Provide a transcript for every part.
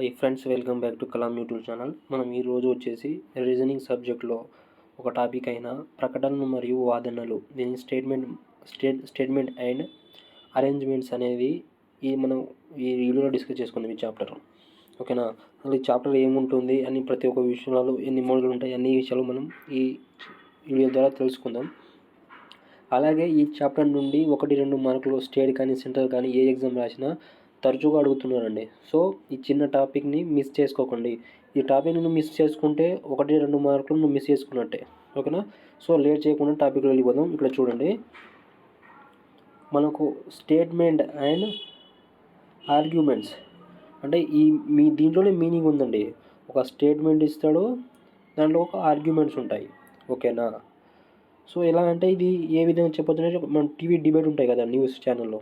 Hi friends welcome back to Kalam YouTube channel మనం ఈరోజు వచ్చేసి రీజనింగ్ సబ్జెక్ట్లో ఒక టాపిక్ అయిన ప్రకటనలు మరియు వాదనలు. దీని statement state statement and arrangements అనేవి ఈ మనం ఈ వీడియోలో డిస్కస్ చేసుకుందాం ఈ చాప్టర్ ఓకేనా అసలు ఈ చాప్టర్ ఏముంటుంది అని ప్రతి ఒక్క విషయాలు ఎన్ని మోడల్ ఉంటాయి అన్ని విషయాలు మనం ఈ వీడియో ద్వారా తెలుసుకుందాం. అలాగే ఈ చాప్టర్ నుండి ఒకటి రెండు మార్కులు స్టేట్ కానీ సెంట్రల్ కానీ ఏ ఎగ్జామ్ రాసినా తరచుగా అడుగుతున్నారండి. సో ఈ చిన్న టాపిక్ని మిస్ చేసుకోకండి. ఈ టాపిక్ని మిస్ చేసుకుంటే ఒకటి రెండు మార్కులు నువ్వు మిస్ చేసుకున్నట్టే. ఓకేనా? సో లేట్ చేయకుండా టాపిక్ వెళ్ళిపోదాం. ఇక్కడ చూడండి. మనకు స్టేట్మెంట్ అండ్ ఆర్గ్యుమెంట్స్. అంటే ఈ మీ దీంట్లోనే మీనింగ్ ఉందండి. ఒక స్టేట్మెంట్ ఇస్తాడు దాంట్లో ఒక ఆర్గ్యుమెంట్స్ ఉంటాయి. ఓకేనా? సో ఎలా అంటే ఇది ఏ విధంగా చెప్పొచ్చు అంటే మన టీవీ డిబేట్ ఉంటాయి కదా న్యూస్ ఛానల్లో.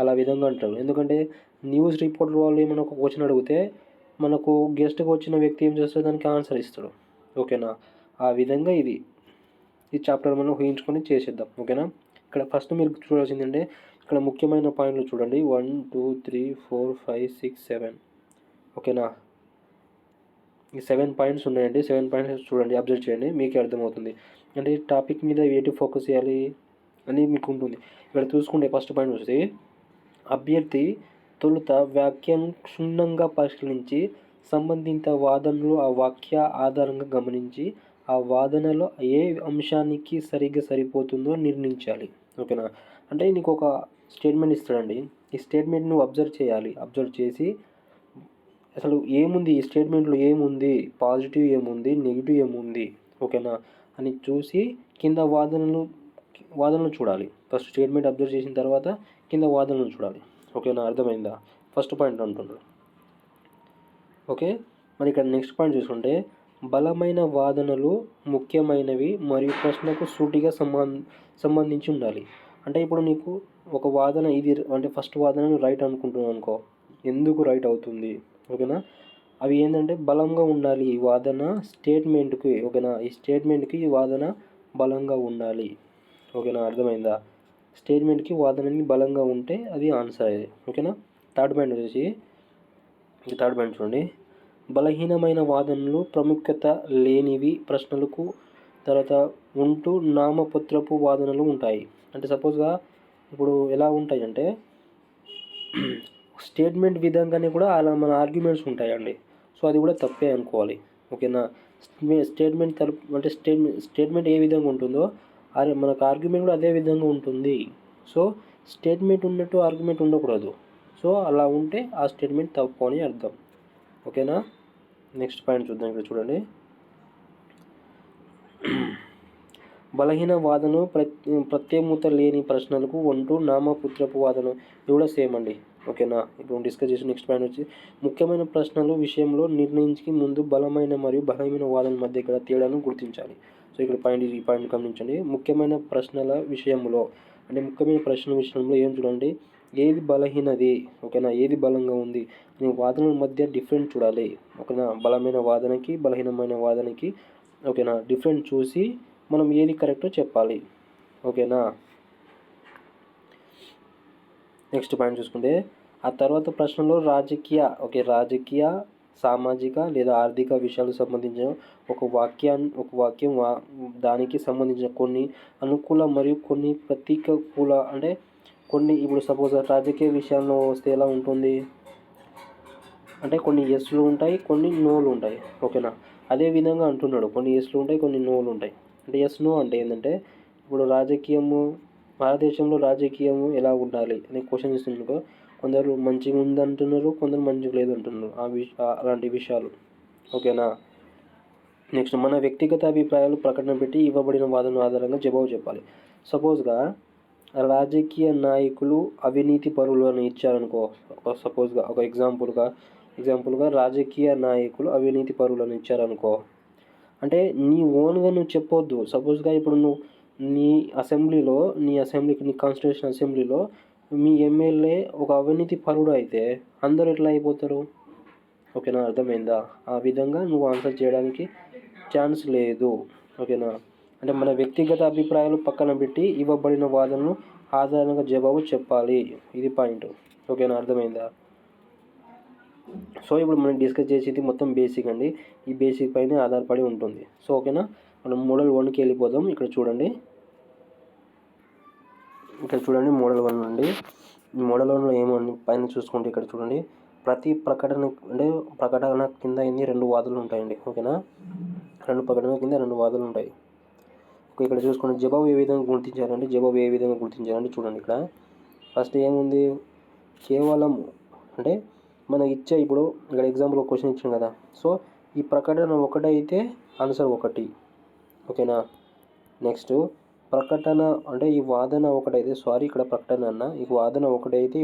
అలా విధంగా అంటారు. ఎందుకంటే న్యూస్ రిపోర్టర్ వాళ్ళు ఏమైనా ఒక క్వశ్చన్ అడిగితే మనకు గెస్ట్గా వచ్చిన వ్యక్తి ఏం చేస్తాడు? దానికి ఆన్సర్ ఇస్తాడు. ఓకేనా? ఆ విధంగా ఇది. ఈ చాప్టర్ మనం ఊహించుకొని చేసేద్దాం. ఓకేనా? ఇక్కడ ఫస్ట్ మీరు చూడాల్సిందంటే ఇక్కడ ముఖ్యమైన పాయింట్లు చూడండి. One two three four five six seven ఓకేనా? ఈ సెవెన్ పాయింట్స్ ఉన్నాయండి. సెవెన్ పాయింట్స్ చూడండి. అబ్జర్వ్ చేయండి. మీకే అర్థమవుతుంది. అంటే టాపిక్ మీద ఏటి ఫోకస్ చేయాలి అని మీకు ఉంటుంది. ఇక్కడ చూసుకుంటే ఫస్ట్ పాయింట్ వస్తే అభ్యర్థి తొలుత వ్యాఖ్యను క్షుణ్ణంగా పరిశీలించి సంబంధిత వాదనలు ఆ వాక్య ఆధారంగా గమనించి ఆ వాదనలో ఏ అంశానికి సరిగ్గా సరిపోతుందో నిర్ణయించాలి. ఓకేనా? అంటే నీకు ఒక స్టేట్మెంట్ ఇస్తాడండి. ఈ స్టేట్మెంట్ నువ్వు అబ్జర్వ్ చేయాలి. అబ్జర్వ్ చేసి అసలు ఏముంది? ఈ స్టేట్మెంట్లో ఏముంది? పాజిటివ్ ఏముంది? నెగిటివ్ ఏముంది? ఓకేనా? అని చూసి కింద వాదనలు వాదనలు చూడాలి. ఫస్ట్ స్టేట్మెంట్ అబ్జర్వ్ చేసిన తర్వాత కింద వాదనలు చూడాలి. ఓకేనా? అర్థమైందా? ఫస్ట్ పాయింట్ అంటున్నాడు ఓకే? మరి ఇక్కడ నెక్స్ట్ పాయింట్ చూసుకుంటే బలమైన వాదనలు ముఖ్యమైనవి మరియు ప్రశ్నకు సూటిగా సంబంధ సంబంధించి ఉండాలి. అంటే ఇప్పుడు నీకు ఒక వాదన ఇది అంటే ఫస్ట్ వాదన రైట్ అనుకుంటున్నాను అనుకో. ఎందుకు రైట్ అవుతుంది? ఓకేనా? అవి ఏంటంటే బలంగా ఉండాలి ఈ వాదన స్టేట్మెంట్కి ఓకేనా? ఈ స్టేట్మెంట్కి ఈ వాదన బలంగా ఉండాలి. ఓకేనా? అర్థమైందా? స్టేట్మెంట్కి వాదనని బలంగా ఉంటే అది ఆన్సర్ అయ్యేది. ఓకేనా? థర్డ్ పాయింట్ వచ్చేసి థర్డ్ పాయింట్ చూడండి. బలహీనమైన వాదనలు ప్రాముఖ్యత లేనివి ప్రశ్నలకు తర్వాత ఉంటూ నామపత్రపు వాదనలు ఉంటాయి. అంటే సపోజ్గా ఇప్పుడు ఎలా ఉంటాయి అంటే స్టేట్మెంట్ విధంగానే కూడా అలా మన ఆర్గ్యుమెంట్స్ ఉంటాయండి. సో అది కూడా తప్పే అనుకోవాలి. ఓకేనా? స్టేట్మెంట్ తరపు అంటే స్టేట్మెంట్ స్టేట్మెంట్ ఏ విధంగా ఉంటుందో అరే మనకు ఆర్గ్యుమెంట్ కూడా అదే విధంగా ఉంటుంది. సో స్టేట్మెంట్ ఉన్నట్టు ఆర్గ్యుమెంట్ ఉండకూడదు. సో అలా ఉంటే ఆ స్టేట్మెంట్ తప్పు అని అర్థం. ఓకేనా నెక్స్ట్ పాయింట్ చూద్దాం ఇక్కడ చూడండి. బలహీన వాదన ప్రత్య ప్రత్యేకత లేని ప్రశ్నలకు వంటూ నామపుత్రపు వాదన. ఇవి కూడా సేమ్ అండి. ఓకేనా ఇప్పుడు డిస్కస్ చేసిన నెక్స్ట్ పాయింట్ వచ్చి ముఖ్యమైన ప్రశ్నలు విషయంలో నిర్ణయించి ముందు బలమైన మరియు బలమైన వాదన మధ్య గల తేడాను గుర్తించాలి. ఇక్కడ పాయింట్ ఈ పాయింట్ గమనించండి. ముఖ్యమైన ప్రశ్నల విషయంలో అంటే ముఖ్యమైన ప్రశ్నల విషయంలో ఏం చూడండి ఏది బలహీనది? ఓకేనా? ఏది బలంగా ఉంది? అనే వాదనల మధ్య డిఫరెంట్ చూడాలి. ఓకేనా? బలమైన వాదనకి బలహీనమైన వాదనకి ఓకేనా? డిఫరెంట్ చూసి మనం ఏది కరెక్టో చెప్పాలి. ఓకేనా? నెక్స్ట్ పాయింట్ చూసుకుంటే ఆ తర్వాత ప్రశ్నలో రాజకీయ ఓకే రాజకీయ సామాజిక లేదా ఆర్థిక విషయాలకు సంబంధించిన ఒక వాక్యాన్ని ఒక వాక్యం వా దానికి సంబంధించిన కొన్ని అనుకూల మరియు కొన్ని ప్రతికూల అంటే కొన్ని ఇప్పుడు సపోజ్ రాజకీయ విషయాల్లో వస్తే ఎలా ఉంటుంది? అంటే కొన్ని ఎస్లు ఉంటాయి కొన్ని నోలు ఉంటాయి. ఓకేనా అదే విధంగా అంటున్నాడు. కొన్ని ఎస్లు ఉంటాయి కొన్ని నోలు ఉంటాయి. అంటే ఎస్ నో అంటే ఏంటంటే ఇప్పుడు రాజకీయము భారతదేశంలో రాజకీయము ఎలా ఉండాలి? అనే క్వశ్చన్ ఇస్తున్నాడు కొందరు మంచిగా ఉందంటున్నారు కొందరు మంచిగా లేదంటున్నారు ఆ విష అలాంటి విషయాలు. ఓకేనా? నెక్స్ట్ మన వ్యక్తిగత అభిప్రాయాలు ప్రకటన పెట్టి ఇవ్వబడిన వాదన ఆధారంగా జవాబు చెప్పాలి. సపోజ్గా రాజకీయ నాయకులు అవినీతి పరులు అని ఇచ్చారనుకో సపోజ్గా ఒక ఎగ్జాంపుల్గా ఎగ్జాంపుల్గా రాజకీయ నాయకులు అవినీతి పరులు అని ఇచ్చారనుకో అంటే నీ ఓన్గా నువ్వు చెప్పొద్దు. సపోజ్గా ఇప్పుడు నువ్వు నీ అసెంబ్లీలో నీ అసెంబ్లీకి నీ కాన్స్టిట్యూషన్ అసెంబ్లీలో మీ ఎమ్మెల్యే ఒక అవినీతి పరుడు అయితే అందరూ ఎట్లా అయిపోతారు? ఓకేనా అర్థమైందా? ఆ విధంగా నువ్వు ఆన్సర్ చేయడానికి ఛాన్స్ లేదు. ఓకేనా? అంటే మన వ్యక్తిగత అభిప్రాయాలు పక్కన పెట్టి ఇవ్వబడిన వాదనలు ఆధారంగా జవాబు చెప్పాలి. ఇది పాయింట్. ఓకేనా అర్థమైందా? సో ఇప్పుడు మనం డిస్కస్ చేసేది మొత్తం బేసిక్ అండి. ఈ బేసిక్ పైన ఆధారపడి ఉంటుంది. సో ఓకేనా? మనం మోడల్ వన్కి వెళ్ళిపోదాం. ఇక్కడ చూడండి. ఇక్కడ చూడండి మోడల్ వన్ అండి. ఈ మోడల్ వన్లో ఏమని పైన చూసుకుంటే ఇక్కడ చూడండి. ప్రతి ప్రకటన అంటే ప్రకటన కింద ఏంది రెండు వాదులు ఉంటాయండి. ఓకేనా? రెండు ప్రకటన కింద రెండు వాదులు ఉంటాయి. ఓకే ఇక్కడ చూసుకోండి. జవాబు ఏ విధంగా గుర్తించాలంటే జవాబు ఏ విధంగా గుర్తించారంటే చూడండి ఇక్కడ. ఫస్ట్ ఏముంది? కేవలం అంటే మనం ఇచ్చే ఇప్పుడు ఇక్కడ ఎగ్జాంపుల్ ఒక క్వశ్చన్ ఇచ్చాం కదా. సో ఈ ప్రకటన ఒకటైతే ఆన్సర్ ఒకటి. ఓకేనా? నెక్స్ట్ ప్రకటన అంటే ఈ వాదన ఒకటైతే సారీ ఇక్కడ ప్రకటన అన్న ఈ వాదన ఒకటైతే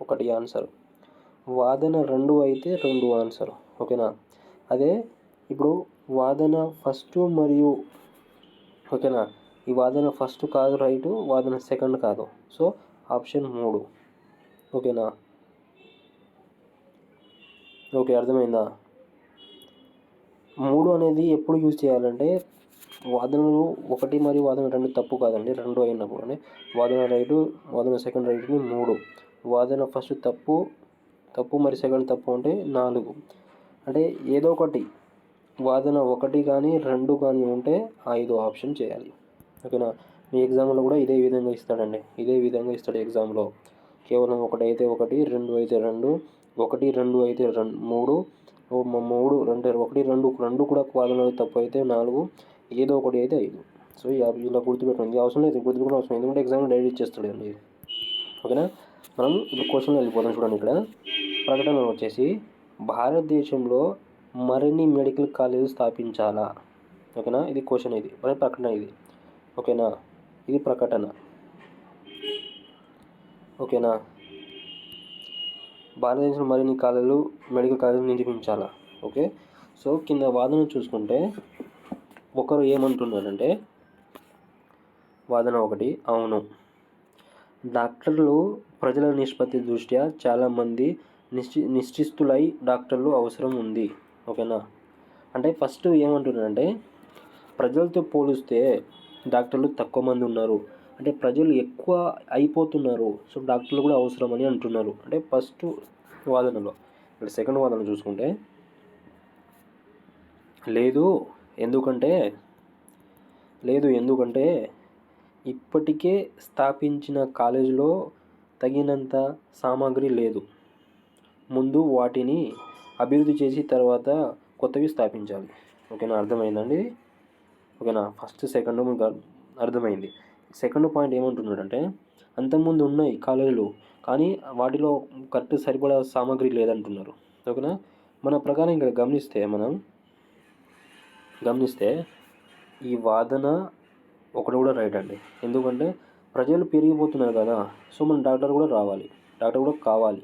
ఒకటి ఆన్సర్ వాదన రెండు అయితే రెండు ఆన్సర్ ఓకేనా అదే ఇప్పుడు వాదన ఫస్ట్ మరియు ఓకేనా ఈ వాదన ఫస్ట్ కాదు రైటు వాదన సెకండ్ కాదు. సో ఆప్షన్ మూడు ఓకేనా ఓకే అర్థమైందా? మూడు అనేది ఎప్పుడు యూజ్ చేయాలంటే వాదనలు ఒకటి మరియు వాదన రెండు తప్పు కాదండి రెండు అయినప్పుడు అంటే వాదన రైటు వాదన సెకండ్ రైట్ని మూడు. వాదన ఫస్ట్ తప్పు తప్పు మరి సెకండ్ తప్పు అంటే నాలుగు. అంటే ఏదో ఒకటి వాదన ఒకటి కానీ రెండు కానీ ఉంటే ఐదు ఆప్షన్ చేయాలి. ఓకేనా? మీ ఎగ్జామ్లో కూడా ఇదే విధంగా ఇస్తాడండి. ఇదే విధంగా ఇస్తాడు ఎగ్జామ్లో. కేవలం ఒకటి అయితే ఒకటి రెండు అయితే రెండు ఒకటి రెండు అయితే రెండు మూడు. మూడు రెండు ఒకటి రెండు రెండు కూడా వాదనలు తప్పు అయితే నాలుగు. ఏదో ఒకటి అయితే ఐదు సో ఇలా గుర్తుపెట్టండి అవసరం లేదు. గుర్తుపెట్టడం అవసరం ఎందుకంటే ఎగ్జామ్ డైరెక్ట్ ఇచ్చేస్తాడు అండి ఓకేనా? మనం ఇప్పుడు క్వశ్చన్ వెళ్ళిపోతాం చూడండి ఇక్కడ. ప్రకటన వచ్చేసి భారతదేశంలో మరిన్ని మెడికల్ కాలేజీ స్థాపించాలా? ఓకేనా? ఇది క్వశ్చన్ ఇది. మరి ప్రకటన ఇది. ఓకేనా? ఇది ప్రకటన. ఓకేనా? భారతదేశంలో మరిన్ని కాలేజీలు మెడికల్ కాలేజీలు నిర్మించాలా? ఓకే? సో కింద వాదన చూసుకుంటే ఒకరు ఏమంటున్నారంటే వాదన ఒకటి అవును. డాక్టర్లు ప్రజల నిష్పత్తి దృష్ట్యా చాలామంది నిశ్చి నిశ్చిస్తులై డాక్టర్లు అవసరం ఉంది. ఓకేనా? అంటే ఫస్ట్ ఏమంటున్నారంటే ప్రజలతో పోలిస్తే డాక్టర్లు తక్కువ మంది ఉన్నారు. అంటే ప్రజలు ఎక్కువ అయిపోతున్నారు. సో డాక్టర్లు కూడా అవసరం అని అంటున్నారు. అంటే ఫస్ట్ వాదనలో ఇక్కడ సెకండ్ వాదన చూసుకుంటే లేదు ఎందుకంటే లేదు ఎందుకంటే ఇప్పటికే స్థాపించిన కాలేజీలో తగినంత సామాగ్రి లేదు. ముందు వాటిని అభివృద్ధి చేసి తర్వాత కొత్తవి స్థాపించాలి. ఓకేనా? అర్థమైందండి? ఓకేనా? ఫస్ట్ సెకండ్ మీకు అర్థమైంది. సెకండ్ పాయింట్ ఏమంటున్నాడంటే అంతకుముందు ఉన్నాయి కాలేజీలు కానీ వాటిలో కరెక్ట్ సరిపడా సామాగ్రి లేదంటున్నారు. ఓకేనా? మన ప్రకారం ఇక్కడ గమనిస్తే మనం గమనిస్తే ఈ వాదన ఒకటి కూడా రైట్ అండి. ఎందుకంటే ప్రజలు పెరిగిపోతున్నారు కదా సో మన డాక్టర్ కూడా రావాలి డాక్టర్ కూడా కావాలి.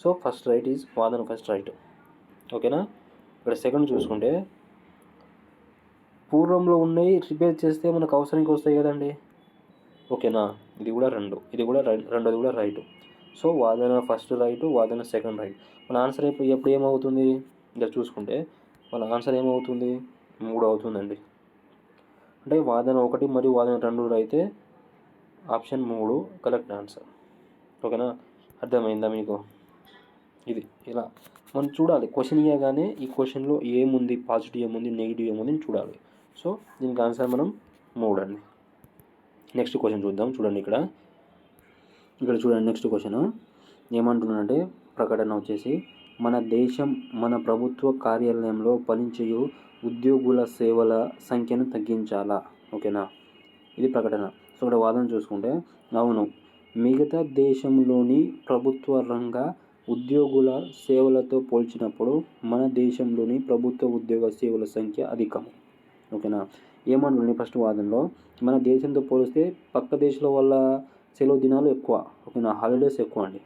సో ఫస్ట్ రైట్ ఈజ్ వాదన ఫస్ట్ రైట్ ఓకేనా? ఇక్కడ సెకండ్ చూసుకుంటే పూర్వంలో ఉన్నాయి రిపేర్ చేస్తే మనకు అవసరానికి వస్తాయి కదండి. ఓకేనా? ఇది కూడా రెండు ఇది కూడా రెండోది కూడా రైట్ సో వాదన ఫస్ట్ రైట్ వాదన సెకండ్ రైట్ మన ఆన్సర్ ఎప్పుడు ఎప్పుడు ఏమవుతుంది? ఇక్కడ చూసుకుంటే మన ఆన్సర్ ఏమవుతుంది? మూడు అవుతుందండి అంటే వాదన ఒకటి మరియు వాదన రెండు అయితే ఆప్షన్ మూడు కరెక్ట్ ఆన్సర్. ఓకేనా? అర్థమైందా మీకు? ఇది ఇలా మనం చూడాలి. క్వశ్చన్ ఇవ్వగానే ఈ క్వశ్చన్లో ఏముంది పాజిటివ్ ఏముంది నెగిటివ్ ఏముంది చూడాలి. సో దీనికి ఆన్సర్ మనం మూడు అండి నెక్స్ట్ క్వశ్చన్ చూద్దాం. చూడండి ఇక్కడ. ఇక్కడ చూడండి నెక్స్ట్ క్వశ్చన్. ఏమంటున్నానంటే ప్రకటన వచ్చేసి మన దేశం మన ప్రభుత్వ కార్యాలయంలో పనిచేయు ఉద్యోగుల సేవల సంఖ్యను తగ్గించాలా? ఓకేనా? ఇది ప్రకటన. సో ఇక్కడ వాదన చూసుకుంటే అవును మిగతా దేశంలోని ప్రభుత్వ రంగ ఉద్యోగుల సేవలతో పోల్చినప్పుడు మన దేశంలోని ప్రభుత్వ ఉద్యోగ సేవల సంఖ్య అధికం. ఓకేనా? ఏమంటుంది ఫస్ట్ వాదనలో? మన దేశంతో పోలిస్తే పక్క దేశాల వల్ల సెలవు దినాలు ఎక్కువ. ఓకేనా? హాలిడేస్ ఎక్కువ అండి.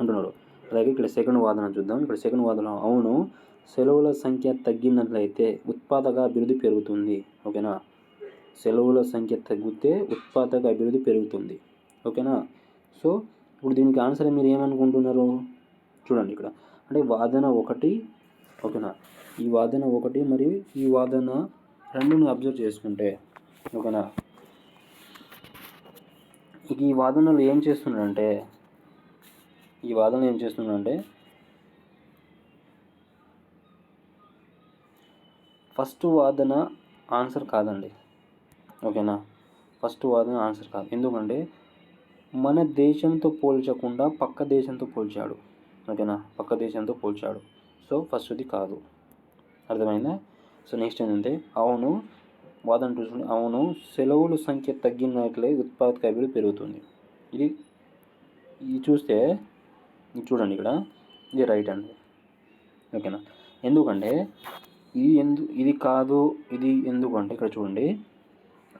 అంటున్నారు అలాగే ఇక్కడ సెకండ్ వాదన చూద్దాం. ఇక్కడ సెకండ్ వాదన అవును సెలవుల సంఖ్య తగ్గినట్లయితే ఉత్పాదక అభివృద్ధి పెరుగుతుంది ఓకేనా? సెలవుల సంఖ్య తగ్గితే ఉత్పాదక అభివృద్ధి పెరుగుతుంది ఓకేనా? సో ఇప్పుడు దీనికి ఆన్సర్ మీరు ఏమనుకుంటున్నారు? చూడండి ఇక్కడ. అంటే వాదన ఒకటి ఓకేనా? ఈ వాదన ఒకటి మరియు ఈ వాదన రెండుని అబ్జర్వ్ చేసుకుంటే ఓకేనా? ఈ వాదనలు ఏం చేస్తున్నాడంటే ఈ వాదనలు ఏం చేస్తున్నాడంటే ఫస్ట్ వాదన ఆన్సర్ కాదండి. ఓకేనా? ఫస్ట్ వాదన ఆన్సర్ కాదు. ఎందుకంటే మన దేశంతో పోల్చకుండా పక్క దేశంతో పోల్చాడు. ఓకేనా? పక్క దేశంతో పోల్చాడు. సో ఫస్ట్ది కాదు. అర్థమైందా? సో నెక్స్ట్ ఏంటంటే అవును వాదన చూసుకుంటే అవును సెలవుల సంఖ్య తగ్గినట్లే ఉత్పాదక అభివృద్ధి పెరుగుతుంది. ఇది ఇది చూస్తే చూడండి ఇక్కడ. ఇది రైట్ అండి ఓకేనా? ఎందుకంటే ఇది ఎందు ఇది కాదు ఇది ఎందుకంటే ఇక్కడ చూడండి.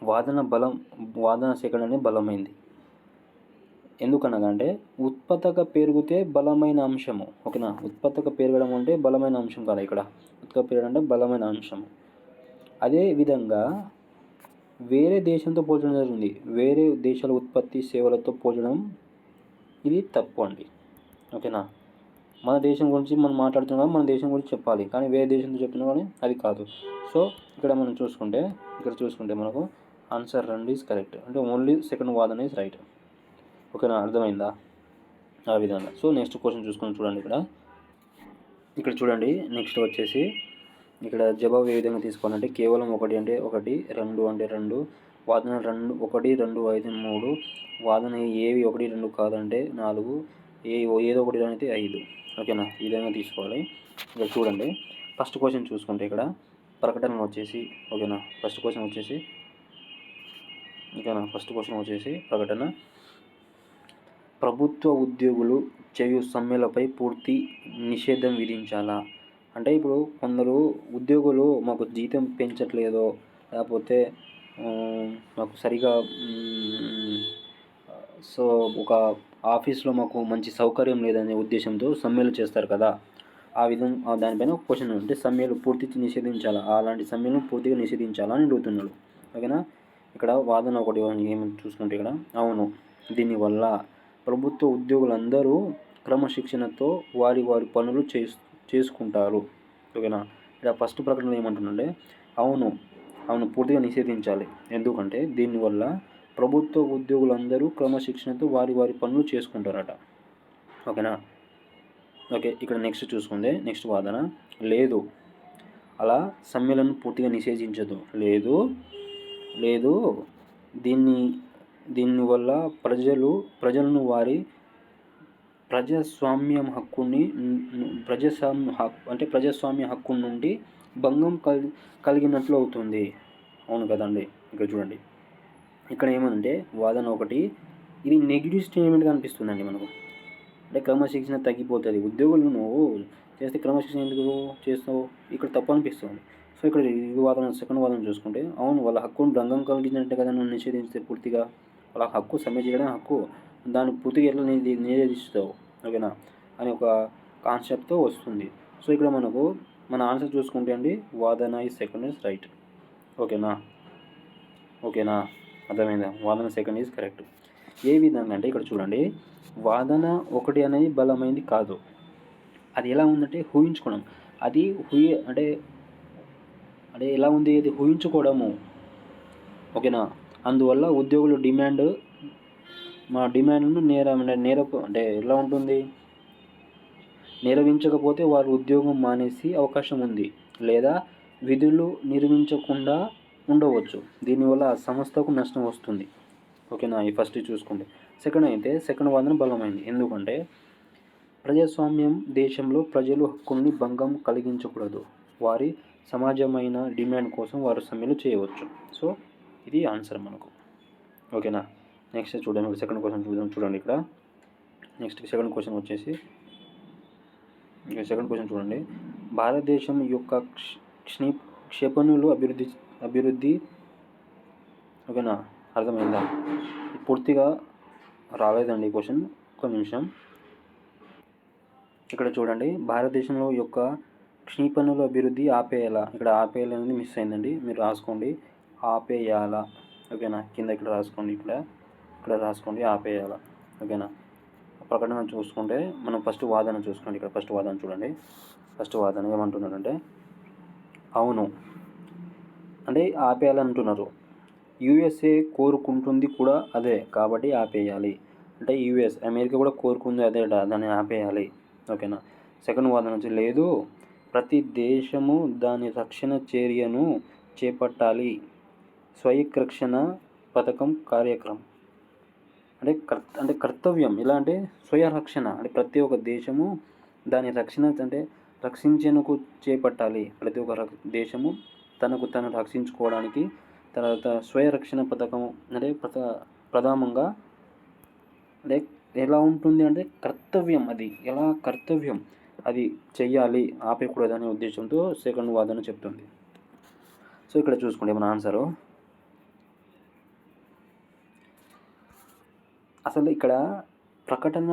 వాదన బలం వాదన సేకరణ అనేది బలమైంది. ఎందుకనగా ఉత్పత్తక పెరిగితే బలమైన అంశము. ఓకేనా? ఉత్పత్తక పెరగడం అంటే బలమైన అంశం కాదు ఇక్కడ? ఉత్పత్తి పెరగడం అంటే బలమైన అంశం అదే విధంగా వేరే దేశంతో పోల్చడం జరిగింది వేరే దేశాల ఉత్పత్తి సేవలతో పోల్చడం ఇది తప్పు అండి. ఓకేనా? మన దేశం గురించి మనం మాట్లాడుతున్నాం మన దేశం గురించి చెప్పాలి. కానీ వేరే దేశంతో చెప్తున్నా కానీ అది కాదు. సో ఇక్కడ మనం చూసుకుంటే ఇక్కడ చూసుకుంటే మనకు ఆన్సర్ రెండు ఈజ్ కరెక్ట్ అంటే ఓన్లీ సెకండ్ వాదన ఈజ్ రైట్ ఓకేనా? అర్థమైందా? ఆ విధంగా. సో నెక్స్ట్ క్వశ్చన్ చూసుకొని చూడండి ఇక్కడ. ఇక్కడ చూడండి. నెక్స్ట్ వచ్చేసి ఇక్కడ జవాబు ఏ విధంగా తీసుకోవాలంటే కేవలం ఒకటి అంటే ఒకటి రెండు అంటే రెండు వాదన రెండు ఒకటి రెండు ఐదు మూడు వాదన ఏవి ఒకటి రెండు కాదంటే నాలుగు ఏ ఏదో ఒకటి అయితే ఐదు. ఓకేనా? ఈ విధంగా తీసుకోవాలి. ఇక్కడ చూడండి. ఫస్ట్ క్వశ్చన్ చూసుకుంటే ఇక్కడ ప్రకటన వచ్చేసి ఓకేనా? ఫస్ట్ క్వశ్చన్ వచ్చేసి ఓకేనా? ఫస్ట్ క్వశ్చన్ వచ్చేసి ప్రకటన. ప్రభుత్వ ఉద్యోగులు చేయు సమ్మెలపై పూర్తి నిషేధం విధించాలా? అంటే ఇప్పుడు కొందరు ఉద్యోగులు మాకు జీతం పెంచట్లేదో లేకపోతే మాకు సరిగా సో ఒక ఆఫీస్లో మాకు మంచి సౌకర్యం లేదనే ఉద్దేశంతో సమ్మెలు చేస్తారు కదా. ఆ విధం దానిపైన ఒక క్వశ్చన్ అంటే సమ్మెలు పూర్తి నిషేధించాలా? అలాంటి సమ్మెలను పూర్తిగా నిషేధించాలా అని అడుగుతున్నాడు. ఓకేనా? ఇక్కడ వాదన ఒకటి ఏమి చూసుకుంటే ఇక్కడ? అవును. దీనివల్ల ప్రభుత్వ ఉద్యోగులందరూ క్రమశిక్షణతో వారి వారి పనులు చేసు చేసుకుంటారు. ఓకేనా? ఇక్కడ ఫస్ట్ ప్రకటనలో ఏమంటుందంటే అవును. అవును పూర్తిగా నిషేధించాలి. ఎందుకంటే దీనివల్ల ప్రభుత్వ ఉద్యోగులందరూ క్రమశిక్షణతో వారి వారి పనులు చేసుకుంటారట. ఓకేనా? ఓకే ఇక్కడ నెక్స్ట్ చూసుకుందే నెక్స్ట్ వాదన. లేదు. అలా సమ్మెలను పూర్తిగా నిషేధించదు. లేదు. లేదు. దీన్ని దీనివల్ల ప్రజలు ప్రజలను వారి ప్రజాస్వామ్యం హక్కుని ప్రజాస్వామ్య హక్కు అంటే ప్రజాస్వామ్య హక్కు నుండి భంగం కల్ కలిగినట్లు అవుతుంది. అవును కదండి. ఇక్కడ చూడండి. ఇక్కడ ఏమంటే వాదన ఒకటి ఇది నెగిటివ్ స్టేట్మెంట్గా అనిపిస్తుందండి మనకు. అంటే క్రమశిక్షణ తగ్గిపోతుంది. ఉద్యోగులు నువ్వు చేస్తే క్రమశిక్షణ ఎందుకు చేస్తావు ఇక్కడ తప్పు అనిపిస్తుంది. సో ఇక్కడ ఇది వాదన సెకండ్ వాదన చూసుకుంటే అవును వాళ్ళ హక్కును భంగం కలిగించినట్టే కదా నన్ను నిషేధిస్తే పూర్తిగా? వాళ్ళ హక్కు సమ్మె చేయడం హక్కు. దాన్ని పూర్తిగా ఎట్లా నిషేధిస్తావు? ఓకేనా? అని ఒక కాన్సెప్ట్తో వస్తుంది. సో ఇక్కడ మనకు మన ఆన్సర్ చూసుకుంటే అండి వాదన ఈ సెకండ్ ఇస్ రైట్ ఓకేనా? ఓకేనా? అర్థమైందా? వాదన సెకండ్ ఈజ్ కరెక్ట్ ఏ విధంగా అంటే ఇక్కడ చూడండి వాదన ఒకటి అనేది బలమైంది కాదు. అది ఎలా ఉందంటే ఊహించుకోవడం. అది ఊహి అంటే అంటే ఎలా ఉంది? అది ఊహించుకోవడము. ఓకేనా? అందువల్ల ఉద్యోగుల డిమాండ్ మా డిమాండ్ను నేర నేర అంటే ఎలా ఉంటుంది? నిర్వహించకపోతే వారు ఉద్యోగం మానేసి అవకాశం ఉంది. లేదా విధులు నిర్మించకుండా ఉండవచ్చు. దీనివల్ల సంస్థకు నష్టం వస్తుంది. ఓకేనా? ఈ ఫస్ట్ చూసుకుంటే సెకండ్ అయితే సెకండ్ వాదన బలమైంది. ఎందుకంటే ప్రజాస్వామ్యం దేశంలో ప్రజలు హక్కుల్ని భంగం కలిగించకూడదు. వారి సమాజమైన డిమాండ్ కోసం వారు సమ్మెలు చేయవచ్చు. సో ఇది ఆన్సర్ మనకు. ఓకేనా? నెక్స్ట్ చూడండి. సెకండ్ క్వశ్చన్ చూద్దాం. చూడండి ఇక్కడ. నెక్స్ట్ సెకండ్ క్వశ్చన్ వచ్చేసి సెకండ్ క్వశ్చన్ చూడండి. భారతదేశం యొక్క క్షి క్షిపణులు అభివృద్ధి అభివృద్ధి. ఓకేనా? అర్థమైందా? పూర్తిగా రాలేదండి క్వశ్చన్. ఒక నిమిషం. ఇక్కడ చూడండి. భారతదేశంలో యొక్క క్షిపణుల అభివృద్ధి ఆపేయాలా. ఇక్కడ ఆపేయాలి అనేది మిస్ అయిందండి. మీరు రాసుకోండి. ఆపేయాలా. ఓకేనా? కింద ఇక్కడ రాసుకోండి. ఇక్కడ. ఇక్కడ రాసుకోండి. ఆపేయాలా. ఓకేనా? ప్రకటన చూసుకుంటే మనం ఫస్ట్ వాదన చూసుకోండి. ఇక్కడ ఫస్ట్ వాదన చూడండి. ఫస్ట్ వాదన ఏమంటున్నారంటే అవును అంటే ఆపేయాలంటున్నారు. యూఎస్ఏ కోరుకుంటుంది కూడా అదే కాబట్టి ఆపేయాలి. అంటే యూఎస్ అమెరికా కూడా కోరుకుంది అదే దాన్ని ఆపేయాలి. ఓకేనా? సెకండ్ వాదన వచ్చి లేదు. ప్రతి దేశము దాని రక్షణ చర్యను చేపట్టాలి. స్వయంరక్షణ పథకం కార్యక్రమం. అంటే కర్ అంటే కర్తవ్యం. ఎలా అంటే స్వయరక్షణ. అంటే ప్రతి ఒక్క దేశము దాని రక్షణ అంటే రక్షించేందుకు చేపట్టాలి. ప్రతి ఒక్క ర- దేశము తనకు తను రక్షించుకోవడానికి తర్వాత స్వయరక్షణ పథకం అంటే ప్రథ ప్రధానంగా అంటే ఎలా ఉంటుంది అంటే కర్తవ్యం అది. ఎలా కర్తవ్యం అది చెయ్యాలి ఆపేయకూడదనే ఉద్దేశంతో సెకండ్ వాదన చెప్తుంది. సో ఇక్కడ చూసుకోండి మన ఆన్సరు అసలు ఇక్కడ ప్రకటన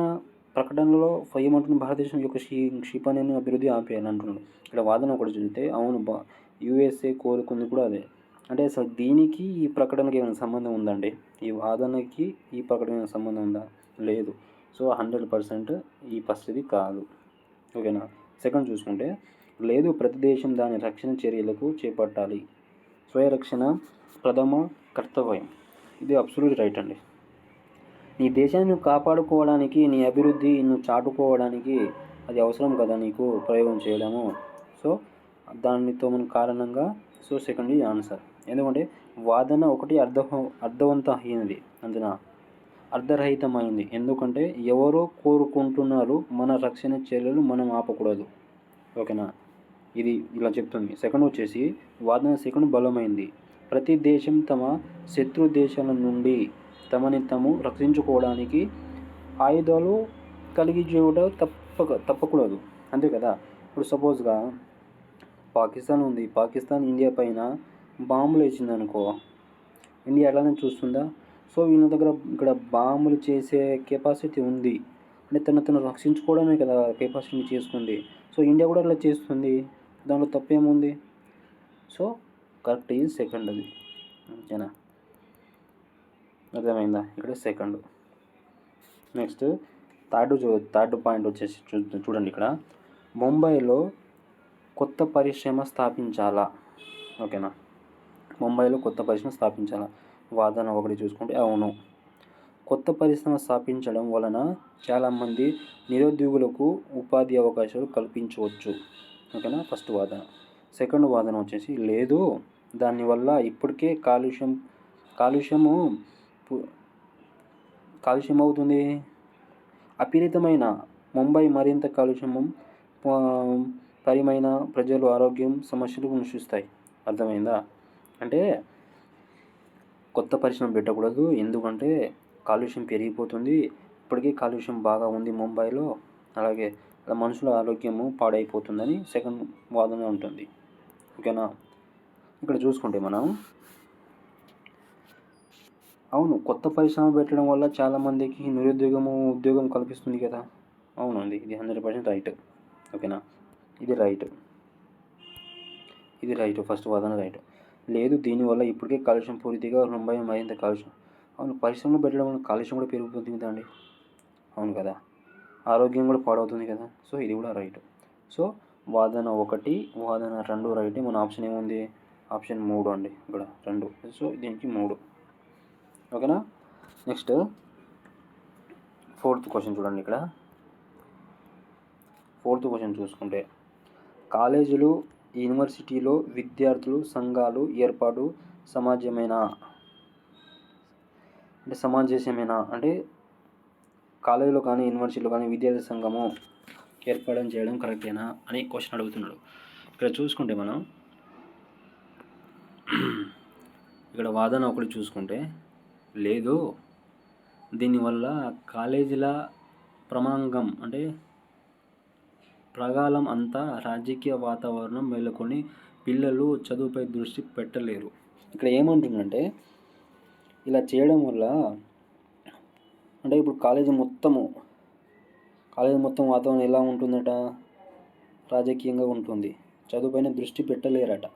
ప్రకటనలో ఏమంటుంది భారతదేశం యొక్క క్షి క్షిపణిని అభివృద్ధి ఆపేయాలి అంటున్నాడు ఇక్కడ వాదన ఒకటి చూస్తే అవును బా యూఎస్ఏ కోరుకుంది కూడా అదే. అంటే అసలు దీనికి ఈ ప్రకటనకి ఏమైనా సంబంధం ఉందండి? ఈ వాదనకి ఈ ప్రకటన ఏమైనా సంబంధం ఉందా? లేదు. సో హండ్రెడ్ పర్సెంట్ ఈ పరిస్థితి కాదు. ఓకేనా? సెకండ్ చూసుకుంటే లేదు ప్రతి దేశం దాని రక్షణ చర్యలకు చేపట్టాలి. స్వయరక్షణ ప్రథమ కర్తవ్యం. ఇది అబ్సల్యూట్ రైట్ అండి. నీ దేశాన్ని కాపాడుకోవడానికి నీ అభివృద్ధి నువ్వు చాటుకోవడానికి అది అవసరం కదా నీకు ప్రయోగం చేయడము? సో దానితో మన కారణంగా సో సెకండ్ ఈజ్ ఆన్సర్ ఎందుకంటే వాదన ఒకటి అర్థ అర్థవంతమైనది. అందున అర్ధరహితమైంది ఎందుకంటే ఎవరో కోరుకుంటున్నారు మన రక్షణ చర్యలు మనం ఆపకూడదు. ఓకేనా? ఇది ఇలా చెప్తుంది. సెకండ్ వచ్చేసి వాదన సెకండ్ బలమైంది. ప్రతి దేశం తమ శత్రు దేశాల నుండి తమని తాము రక్షించుకోవడానికి ఆయుధాలు కలిగి చేయడం తప్పక తప్పకూడదు. అంతే కదా? ఇప్పుడు సపోజ్గా పాకిస్తాన్ ఉంది. పాకిస్తాన్ ఇండియా పైన బాంబులు వేసింది అనుకో ఇండియా ఎలానే చూస్తుందా? సో వీళ్ళ దగ్గర ఇక్కడ బాంబులు చేసే కెపాసిటీ ఉంది. అంటే తను తను రక్షించుకోవడమే కదా కెపాసిటీ చేసుకుంది. సో ఇండియా కూడా అట్లా చేస్తుంది. దాంట్లో తప్పేముంది? సో కరెక్ట్ ఇది సెకండ్ అది. ఓకేనా? అర్థమైందా? ఇక్కడ second. Next third third point వచ్చేసి చూ చూడండి ఇక్కడ. ముంబైలో కొత్త పరిశ్రమ స్థాపించాలా? ఓకేనా? ముంబైలో కొత్త పరిశ్రమ స్థాపించాలా? వాదన ఒకటి చూసుకుంటే అవును. కొత్త పరిశ్రమ స్థాపించడం వలన చాలామంది నిరుద్యోగులకు ఉపాధి అవకాశాలు కల్పించవచ్చు. ఓకేనా? ఫస్ట్ వాదన. సెకండ్ వాదన వచ్చేసి లేదు. దానివల్ల ఇప్పటికే కాలుష్యం కాలుష్యము కాలుష్యం అవుతుంది. అపీరితమైన ముంబై మరింత కాలుష్యము పరిమైన ప్రజలు ఆరోగ్యం సమస్యలు సృష్టిస్తాయి అర్థమైందా? అంటే కొత్త పరిశ్రమ పెట్టకూడదు. ఎందుకంటే కాలుష్యం పెరిగిపోతుంది. ఇప్పటికే కాలుష్యం బాగా ఉంది ముంబైలో. అలాగే అలా మనుషుల ఆరోగ్యము పాడైపోతుందని సెకండ్ వాదన ఉంటుంది. ఓకేనా? ఇక్కడ చూసుకుంటే మనం అవును కొత్త పరిశ్రమ పెట్టడం వల్ల చాలామందికి నిరుద్యోగము ఉద్యోగం కల్పిస్తుంది కదా? అవునండి ఇది హండ్రెడ్ పర్సెంట్ రైట్. ఓకేనా? ఇది రైట్. ఇది రైట్. ఫస్ట్ వాదన రైట్. లేదు దీనివల్ల ఇప్పటికే కాలుష్యం పూర్తిగా ముంబై మరింత కాలుష్యం. అవును పరిశ్రమలు పెట్టడం వల్ల కాలుష్యం కూడా పెరిగిపోతుంది కదా అండి? అవును కదా? ఆరోగ్యం కూడా పాడవుతుంది కదా? సో ఇది కూడా రైట్. సో వాదన ఒకటి వాదన రెండు రైట్. మన ఆప్షన్ ఏముంది? ఆప్షన్ మూడు అండి ఇక్కడ. రెండు. సో దీనికి మూడు. ఓకేనా? నెక్స్ట్ ఫోర్త్ క్వశ్చన్ చూడండి ఇక్కడ. ఫోర్త్ క్వశ్చన్ చూసుకుంటే కాలేజీలు యూనివర్సిటీలో విద్యార్థులు సంఘాలు ఏర్పాటు సమాజమేనా? అంటే సమాజమేనా అంటే కాలేజీలో కానీ యూనివర్సిటీలో కానీ విద్యార్థి సంఘము ఏర్పాటు చేయడం కరెక్టేనా అని క్వశ్చన్ అడుగుతున్నాడు. ఇక్కడ చూసుకుంటే మనం ఇక్కడ వాదన ఒకటి చూసుకుంటే లేదు దీనివల్ల కాలేజీల ప్రమాంగం అంటే ప్రగాలం అంతా రాజకీయ వాతావరణం మేలుకొని పిల్లలు చదువుపై దృష్టి పెట్టలేరు. ఇక్కడ ఏమంటుందంటే ఇలా చేయడం వల్ల అంటే ఇప్పుడు కాలేజీ మొత్తము కాలేజీ మొత్తం వాతావరణం ఎలా ఉంటుందట? రాజకీయంగా ఉంటుంది. చదువుపైన దృష్టి పెట్టలేరట.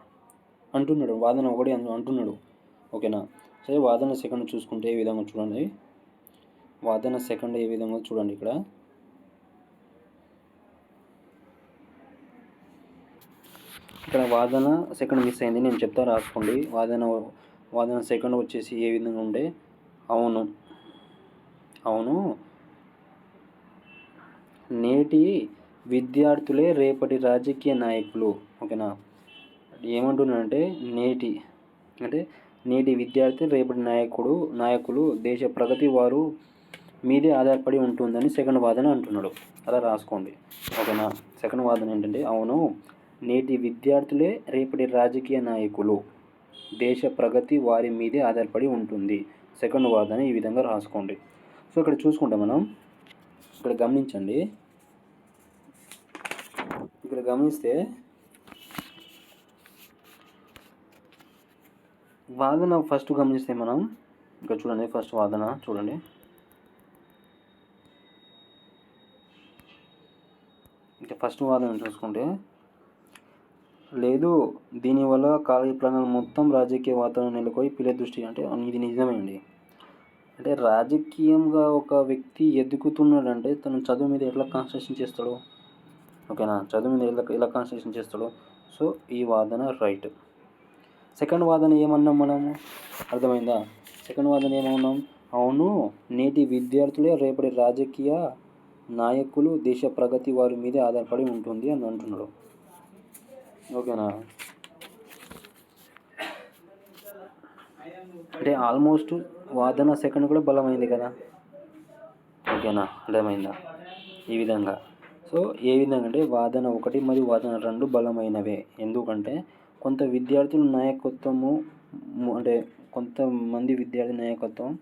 అంటున్నాడు వాదన ఒకటి అంటున్నాడు. ఓకేనా? సరే వాదన సెకండ్ చూసుకుంటే ఏ విధంగా చూడండి. వాదన సెకండ్ ఏ విధంగా చూడండి ఇక్కడ. ఇక్కడ వాదన సెకండ్ మిస్ అయింది. నేను చెప్తా రాసుకోండి. వాదన వాదన సెకండ్ వచ్చేసి ఏ విధంగా ఉండే? అవును. అవును. నేటి విద్యార్థులే రేపటి రాజకీయ నాయకులు. ఓకేనా? ఏమంటున్నానంటే నేటి అంటే నేటి విద్యార్థి రేపటి నాయకుడు నాయకులు దేశ ప్రగతి వారు మీదే ఆధారపడి ఉంటుందని సెకండ్ వాదన అంటున్నాడు. అలా రాసుకోండి. ఓకేనా? సెకండ్ వాదన ఏంటంటే అవును. నేటి విద్యార్థులే రేపటి రాజకీయ నాయకులు. దేశ ప్రగతి వారి మీదే ఆధారపడి ఉంటుంది. సెకండ్ వాదన ఈ విధంగా రాసుకోండి. సో ఇక్కడ చూసుకుంటే మనం ఇక్కడ గమనించండి. ఇక్కడ గమనిస్తే వాదన ఫస్ట్ గమనిస్తే మనం ఇక్కడ చూడండి ఫస్ట్ వాదన చూడండి. ఇంకా ఫస్ట్ వాదన చూసుకుంటే లేదు. దీనివల్ల కాళీ ప్రాంగణం మొత్తం రాజకీయ వాతావరణం నెలకొని పిల్లల దృష్టి అంటే ఇది నిజమే అండి. అంటే రాజకీయంగా ఒక వ్యక్తి ఎదుగుతున్నాడంటే తను చదువు మీద ఎట్లా కాన్సన్ట్రేషన్ చేస్తాడు ఓకేనా? చదువు మీద ఎలా ఎలా కాన్సన్ట్రేషన్ చేస్తాడు సో ఈ వాదన రైట్. సెకండ్ వాదన ఏమన్నాం మనము? అర్థమైందా? సెకండ్ వాదన ఏమన్నాం? అవును నేటి విద్యార్థులే రేపటి రాజకీయ నాయకులు దేశ ప్రగతి వారి మీదే ఆధారపడి ఉంటుంది అని అంటున్నాడు ఓకేనా? అంటే ఆల్మోస్ట్ వాదన సెకండ్ కూడా బలమైంది కదా? ఓకేనా? అర్థమైందా? ఈ విధంగా. సో ఏ విధంగా అంటే వాదన ఒకటి మరియు వాదన రెండు బలమైనవే. ఎందుకంటే కొంత విద్యార్థులు నాయకత్వము అంటే కొంతమంది విద్యార్థి నాయకత్వం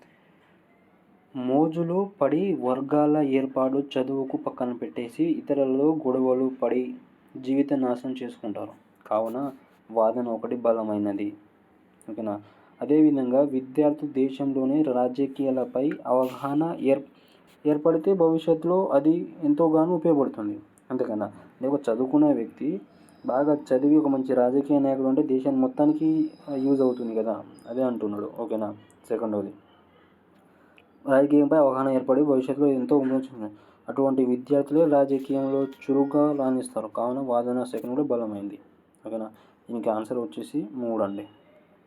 మోజులో పడి వర్గాల ఏర్పాటు చదువుకు పక్కన పెట్టేసి ఇతరులలో గొడవలు పడి జీవిత నాశనం చేసుకుంటారు. కావున వాదన ఒకటి బలమైనది. ఓకేనా? అదేవిధంగా విద్యార్థి దేశంలోనే రాజకీయాలపై అవగాహన ఏర్ ఏర్పడితే భవిష్యత్తులో అది ఎంతోగానో ఉపయోగపడుతుంది. అంతేకన్నా నేను ఒక చదువుకునే వ్యక్తి బాగా చదివి ఒక మంచి రాజకీయ నాయకుడు అంటే దేశాన్ని మొత్తానికి యూజ్ అవుతుంది కదా? అదే అంటున్నాడు. ఓకేనా? సెకండోది. రాజకీయంపై అవగాహన ఏర్పడి భవిష్యత్తులో ఎంతో ఉపయోగించుతుంది అటువంటి విద్యార్థులే రాజకీయంలో చురుగ్గా రాణిస్తారు. కావున వాదన సెకండ్ కూడా బలమైంది. ఓకేనా? దీనికి ఆన్సర్ వచ్చేసి మూడు అండి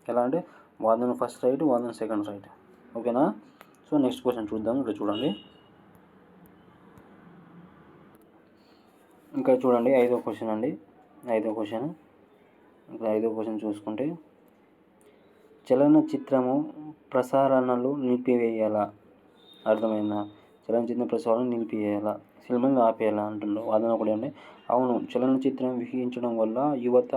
ఎలా అంటే వాదన ఫస్ట్ రైట్ వాదన సెకండ్ రైట్. ఓకేనా? సో నెక్స్ట్ క్వశ్చన్ చూద్దాం. ఇక్కడ చూడండి. ఇంకా చూడండి ఐదో క్వశ్చన్ అండి. ఐదో క్వశ్చన్. ఇంకా ఐదో క్వశ్చన్ చూసుకుంటే చలనచిత్రము ప్రసారణలు నిలిపివేయాలా? అర్థమైందా? చలనచిత్ర ప్రసారం నిలిపివేయాలా? సినిమాని ఆపేయాలా అంటుండ్రు వాదన ఒకటి అండి అవును చలనచిత్రం వీక్షించడం వల్ల యువత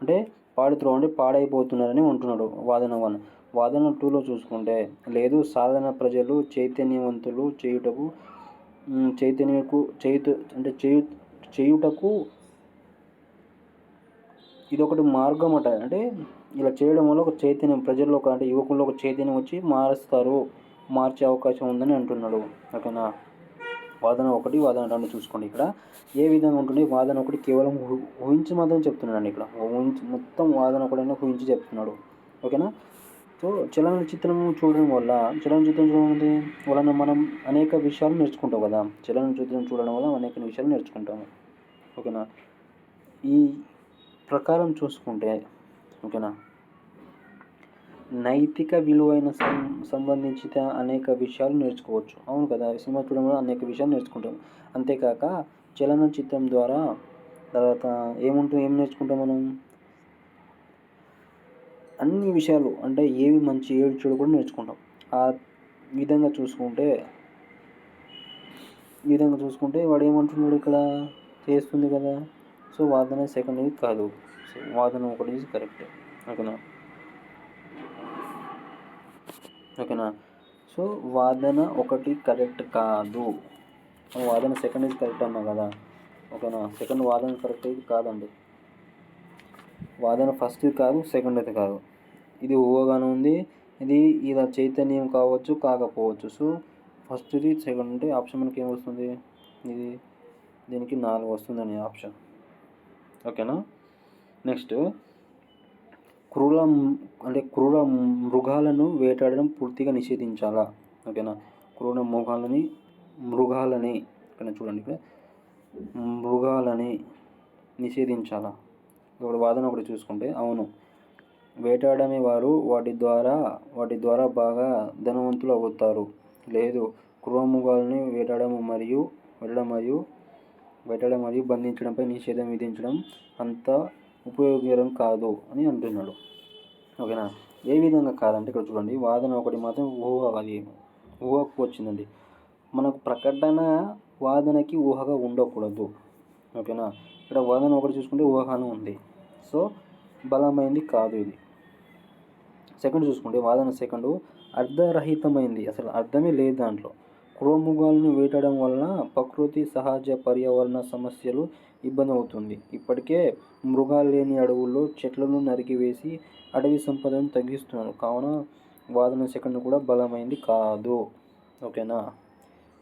అంటే పాడుతున్నారు అంటే పాడైపోతున్నారని ఉంటున్నాడు వాదన వన్. వాదన టూలో చూసుకుంటే లేదు సాధారణ ప్రజలు చైతన్యవంతులు చేయుటకు చైతన్యకు చేయుతు అంటే చేయు చేయుటకు ఇదొకటి మార్గం అట. అంటే ఇలా చేయడం వల్ల ఒక చైతన్యం ప్రజల్లో ఒక అంటే యువకుల్లో ఒక చైతన్యం వచ్చి మారుస్తారు మార్చే అవకాశం ఉందని అంటున్నాడు. ఓకేనా? వాదన ఒకటి వాదన రెండు చూసుకోండి ఇక్కడ. ఏ విధంగా ఉంటుంది? వాదన ఒకటి కేవలం ఊహించి మాత్రం చెప్తున్నాడు ఇక్కడ. ఊహించి మొత్తం వాదన ఒకటైనా ఊహించి చెప్తున్నాడు. ఓకేనా? సో చలనచిత్రం చూడడం వల్ల చలనచిత్రం చూడడం వలన మనం అనేక విషయాలు నేర్చుకుంటాం కదా. చలనచిత్రం చూడడం వల్ల అనేక విషయాలు నేర్చుకుంటాము. ఓకేనా? ఈ ప్రకారం చూసుకుంటే ఓకేనా? నైతిక విలువైన సం సంబంధించిన అనేక విషయాలు నేర్చుకోవచ్చు. అవును కదా సినిమా చూడడం వల్ల అనేక విషయాలు నేర్చుకుంటాం. అంతేకాక చలనచిత్రం ద్వారా తర్వాత ఏముంటుంది ఏం నేర్చుకుంటాం మనం? అన్ని విషయాలు అంటే ఏవి మంచి ఏవి చెడు కూడా నేర్చుకుంటాం. ఆ విధంగా చూసుకుంటే ఈ విధంగా చూసుకుంటే వాడు ఏమంటున్నాడు ఇక్కడ? చేస్తుంది కదా. సో వాదన సెకండ్ కాదు. సో వాదన ఒకటి ఈజ్ కరెక్ట్. ఓకేనా? ఓకేనా? సో వాదన ఒకటి కరెక్ట్ కాదు. వాదన సెకండ్ ఇది కరెక్ట్ అన్నా కదా. ఓకేనా? సెకండ్ వాదన కరెక్ట్ ఇది కాదండి. వాదన ఫస్ట్ కాదు సెకండ్ అయితే కాదు. ఇది ఊహగానే ఉంది. ఇది ఇలా చైతన్యం కావచ్చు కాకపోవచ్చు. సో ఫస్ట్ది సెకండ్ అంటే ఆప్షన్ మనకి ఏం వస్తుంది? ఇది దీనికి నాలుగు వస్తుందని ఆప్షన్ ఓకేనా? నెక్స్ట్ క్రూర అంటే క్రూర మృగాలను వేటాడడం పూర్తిగా నిషేధించాలా? ఓకేనా? క్రూర మృగాలని మృగాలని ఇక్కడ చూడండి ఇక్కడ. మృగాలని నిషేధించాలా? ఇప్పుడు వాదన ఒకటి చూసుకుంటే అవును. వేటాడమే వారు వాటి ద్వారా వాటి ద్వారా బాగా ధనవంతులు అవుతారు. లేదు క్రూరమృగాల్ని వేటాడడం మరియు వెళ్ళడం మరియు వేటాడడం మరియు బంధించడంపై నిషేధం విధించడం అంత ఉపయోగకరం కాదు అని అంటున్నాడు. ఓకేనా? ఏ విధంగా కాదంటే ఇక్కడ చూడండి వాదన ఒకటి మాత్రం ఊహ అది ఊహకు వచ్చిందండి. మనకు ప్రకటన వాదనకి ఊహగా ఉండకూడదు. ఓకేనా? ఇక్కడ వాదన ఒకటి చూసుకుంటే ఊహగానే ఉంది. సో బలమైంది కాదు ఇది. సెకండ్ చూసుకుంటే వాదన సెకండ్ అర్ధరహితమైంది అసలు అర్థమే లేదు దాంట్లో. క్రోముగాలను వేటడం వలన ప్రకృతి సహజ పర్యావరణ సమస్యలు ఇబ్బంది అవుతుంది ఇప్పటికే మృగాలు లేని అడవుల్లో చెట్లను నరికివేసి అడవి సంపదను తగ్గిస్తున్నారు. కావున వాదన సెకండ్ కూడా బలమైంది కాదు. ఓకేనా?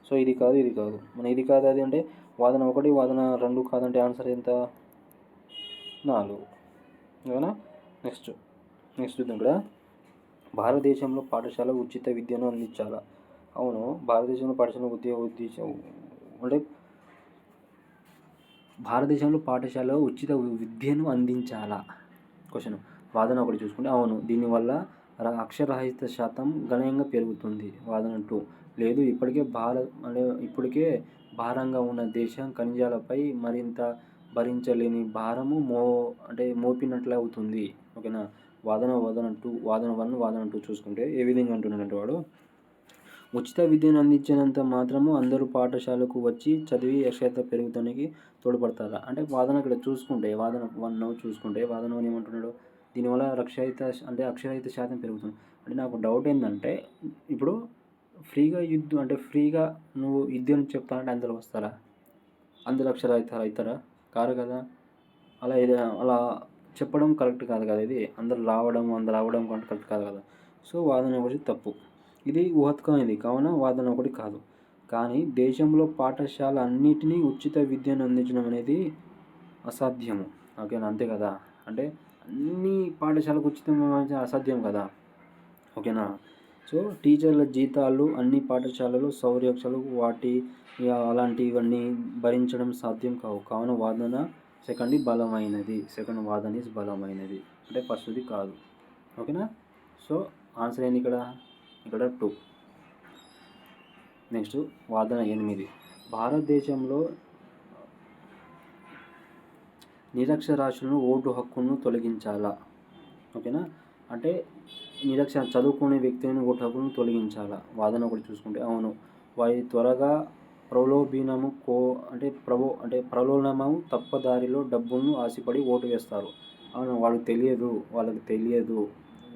సో ఇది కాదు ఇది కాదు. మన ఇది కాదు అది అంటే వాదన ఒకటి వాదన రెండు కాదంటే ఆన్సర్ ఎంత? నాలుగు. ఓకేనా? నెక్స్ట్ నెక్స్ట్ చూద్దాం ఇక్కడ. భారతదేశంలో పాఠశాల ఉచిత విద్యను అందించాలా? అవును భారతదేశంలో పాఠశాల ఉద్యోగ ఉద్దేశం అంటే భారతదేశంలో పాఠశాలలో ఉచిత విద్యను అందించాలా? క్వశ్చన్ వాదన ఒకటి చూసుకుంటే అవును దీనివల్ల అక్షరరహిత శాతం గణనీయంగా పెరుగుతుంది. వాదన టూ. లేదు ఇప్పటికే భారత్ అంటే ఇప్పటికే భారంగా ఉన్న దేశం ఖనిజాలపై మరింత భరించలేని భారము మో అంటే మోపినట్లు అవుతుంది. ఓకేనా? వాదన వాదన టూ వాదన వన్ వాదన టూ చూసుకుంటే ఏ విధంగా అంటున్నాడంటే వాడు ఉచిత విద్యను అందించినంత మాత్రము అందరూ పాఠశాలకు వచ్చి చదివి అక్షరత పెరుగుతానికి తోడ్పడతారా. అంటే వాదన ఇక్కడ చూసుకుంటే వాదన వన్ చూసుకుంటే వాదన వన్ ఏమంటున్నాడు? దీనివల్ల రక్షరహిత అంటే అక్షరహిత శాతం పెరుగుతుంది. అంటే నాకు డౌట్ ఏంటంటే ఇప్పుడు ఫ్రీగా యుద్ధం అంటే ఫ్రీగా నువ్వు విద్యను చెప్తానంటే అందరూ వస్తారా? అందరు అక్షరహిత అవుతారా? కారు కదా? అలా ఇది అలా చెప్పడం కరెక్ట్ కాదు కదా ఇది? అందరు రావడం అందరు రావడం కరెక్ట్ కాదు కదా? సో వాదన ఒకటి తప్పు. ఇది ఊహత్కమైనది కావున వాదన ఒకటి కాదు. కానీ దేశంలో పాఠశాల అన్నిటినీ ఉచిత విద్యను అందించడం అనేది అసాధ్యము. ఓకేనా? అంతే కదా? అంటే అన్ని పాఠశాలకు ఉచితం అసాధ్యం కదా? ఓకేనా? సో టీచర్ల జీతాలు అన్ని పాఠశాలలు సౌరక్షలు వాటి అలాంటివన్నీ భరించడం సాధ్యం కావు. కావున వాదన సెకండ్ బలమైనది. సెకండ్ వాదన ఇస్ బలమైనది. అంటే ఫస్ట్ది కాదు. ఓకేనా? సో ఆన్సర్ ఏంది ఇక్కడ? ఇక్కడ టూ నెక్స్ట్ వాదన ఎనిమిది. భారతదేశంలో నిరక్షరాస్యులను ఓటు హక్కును తొలగించాలా? ఓకేనా అంటే నిరక్ష చదువుకునే వ్యక్తులను ఓటు హక్కును తొలగించాలా? వాదన ఒకటి చూసుకుంటే అవును. వారి త్వరగా ప్రలోభీనము కో అంటే ప్రభో అంటే ప్రలోభనము తప్పదారిలో డబ్బును ఆశపడి ఓటు వేస్తారు. అవును వాళ్ళకి తెలియదు వాళ్ళకి తెలియదు.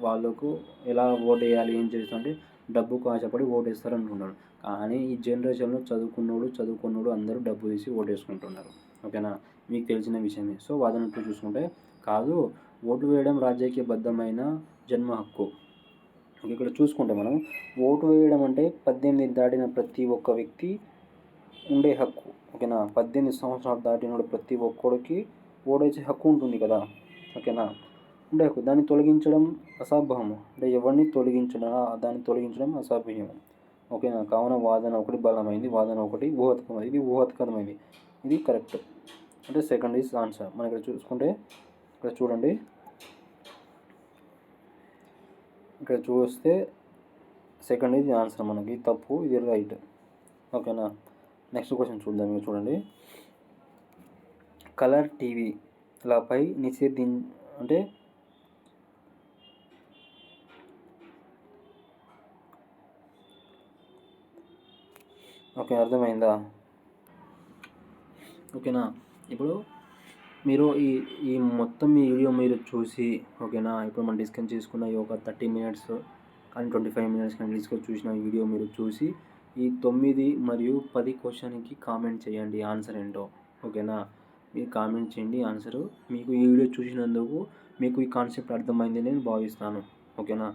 వాళ్ళకు ఎలా ఓటు వేయాలి ఏం చేస్తుంటే డబ్బుకు ఆశపడి ఓటు వేస్తారు అనుకున్నాడు కానీ ఈ జనరేషన్లో చదువుకున్నోడు చదువుకున్నోడు అందరూ డబ్బు తీసి ఓటు వేసుకుంటున్నారు ఓకేనా? మీకు తెలిసిన విషయమే. సో వాదనట్టు చూసుకుంటే కాదు ఓటు వేయడం రాజకీయబద్ధమైన జన్మ హక్కు. ఇక్కడ చూసుకుంటే మనం ఓటు వేయడం అంటే పద్దెనిమిది దాటిన ప్రతి ఒక్క వ్యక్తి ఉండే హక్కు. ఓకేనా? పద్దెనిమిది సంవత్సరాలు దాటిన ప్రతి ఒక్కడికి ఓడేసే హక్కు ఉంటుంది కదా. ఓకేనా? అంటే దాన్ని తొలగించడం అసభ్యము అంటే ఎవరిని తొలగించడం దాన్ని తొలగించడం అసభ్యము ఓకేనా? కావున వాదన ఒకటి బలమైంది. వాదన ఒకటి ఊహత్కమైంది ఇది ఊహత్కమైంది ఇది కరెక్ట్. అంటే సెకండ్ ఈజ్ ఆన్సర్. మనం ఇక్కడ చూసుకుంటే ఇక్కడ చూడండి. ఇక్కడ చూస్తే సెకండ్ ఈజ్ ఆన్సర్ మనకి. తప్పు ఇది రైట్. ఓకేనా? నెక్స్ట్ క్వశ్చన్ చూద్దాం మీరు చూడండి. కలర్ టీవీలపై నిషేధించ అంటే ఓకే అర్థమైందా? ఓకేనా? ఇప్పుడు మీరు ఈ ఈ మొత్తం ఈ వీడియో మీరు చూసి ఓకేనా? ఇప్పుడు మనం డిస్కస్ చేసుకున్న ఈ ఒక థర్టీ మినిట్స్ కానీ ట్వంటీ ఫైవ్ మినిట్స్ కానీ డిస్కస్ చూసిన వీడియో మీరు చూసి ఈ తొమ్మిది మరియు పది క్వశ్చన్కి కామెంట్ చేయండి ఆన్సర్ ఏంటో ఓకేనా? మీరు కామెంట్ చేయండి ఆన్సరు. మీకు ఈ వీడియో చూసినందుకు మీకు ఈ కాన్సెప్ట్ అర్థమైంది నేను భావిస్తాను ఓకేనా?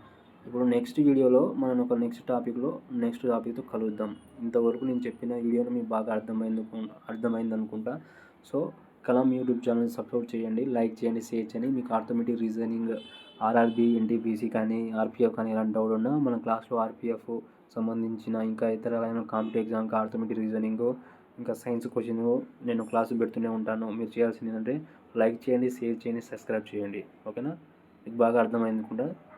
ఇప్పుడు నెక్స్ట్ వీడియోలో మనం ఒక నెక్స్ట్ టాపిక్లో నెక్స్ట్ టాపిక్తో కలుద్దాం. ఇంతవరకు నేను చెప్పిన వీడియోని మీకు బాగా అర్థమైంది అర్థమైంది అనుకుంటా. So Kalam YouTube channel support చేయండి లైక్ చేయండి షేర్ చేయండి. మీకు ఆటోమేటిక్ రీజనింగ్ ఆర్ఆర్బి ఎన్టీపీసీ కానీ ఆర్పిఎఫ్ కానీ ఇలాంటి డౌట్ ఉన్నా మన క్లాస్లో ఆర్పిఎఫ్ సంబంధించిన ఇంకా ఇతరమైన కాంపిటేటివ్ ఎగ్జామ్కి ఆటోమేటిక్ రీజనింగ్ ఇంకా సైన్స్ క్వశ్చన్ నేను క్లాసు పెడుతూనే ఉంటాను. మీరు చేయాల్సింది ఏంటంటే లైక్ చేయండి షేర్ చేయండి సబ్స్క్రైబ్ చేయండి. ఓకేనా? మీకు బాగా అర్థమైంది అనుకుంటా.